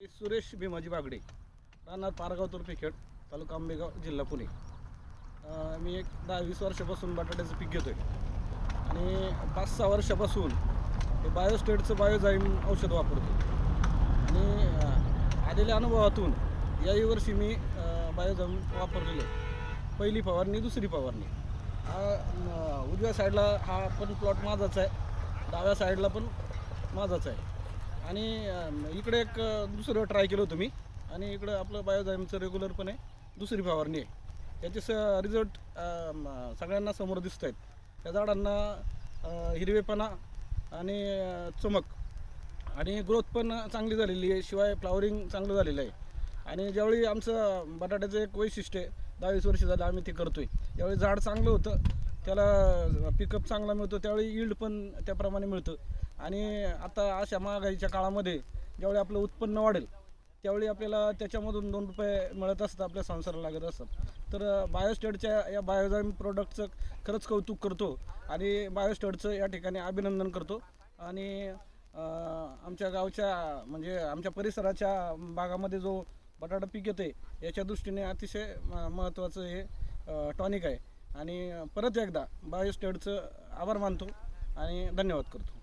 सुरेश भीमाजी बागडे राहणार पारगाव तुर्फेखेड तालुका आंबेगाव जिल्हा पुणे. मी एक दहा वीस वर्षापासून बटाट्याचं पीक घेतो आहे आणि पाच सहा वर्षापासून हे बायोस्टेटचं बायोझाईम औषध वापरतो आणि आलेल्या अनुभवातून याही वर्षी मी बायोजाईम वापरलेलं आहे. पहिली फवारणी दुसरी फवारणी. हा उजव्या साईडला हा पण प्लॉट माझाच आहे. डाव्या साईडला पण माझाच आहे. आणि इकडे एक दुसरं ट्राय केलं होतं मी. आणि इकडं आपलं बायोझायमचं रेग्युलरपणे दुसरी फवारणी आहे. याचे स रिझल्ट सगळ्यांना समोर दिसत आहेत. त्या झाडांना हिरवेपणा आणि चमक. आणि ग्रोथ पण चांगली झालेली आहे. शिवाय फ्लावरिंग चांगलं झालेलं आहे. आणि ज्यावेळी आमचं बटाट्याचं एक वैशिष्ट्य आहे दहावीस वर्ष झालं आम्ही ते करतो आहे ज्यावेळी झाड चांगलं होतं त्याला पिकअप चांगला मिळतो त्यावेळी यील्ड पण त्याप्रमाणे मिळतं. आणि आता अशा महागाईच्या काळामध्ये ज्यावेळी आपलं उत्पन्न वाढेल त्यावेळी आपल्याला त्याच्यामधून दोन रुपये मिळत असतात आपल्या संसाराला लागत असतात. तर बायोस्टेडच्या या बायोझाईम प्रोडक्टचं खरंच कौतुक करतो आणि बायोस्टेडचं या ठिकाणी अभिनंदन करतो. आणि आमच्या गावच्या म्हणजे आमच्या परिसराच्या भागामध्ये जो बटाटा पीक येते याच्या दृष्टीने अतिशय म- महत्त्वाचं हे टॉनिक आहे. आणि परत एकदा बायोस्टेडचं आभार मानतो आणि धन्यवाद करतो.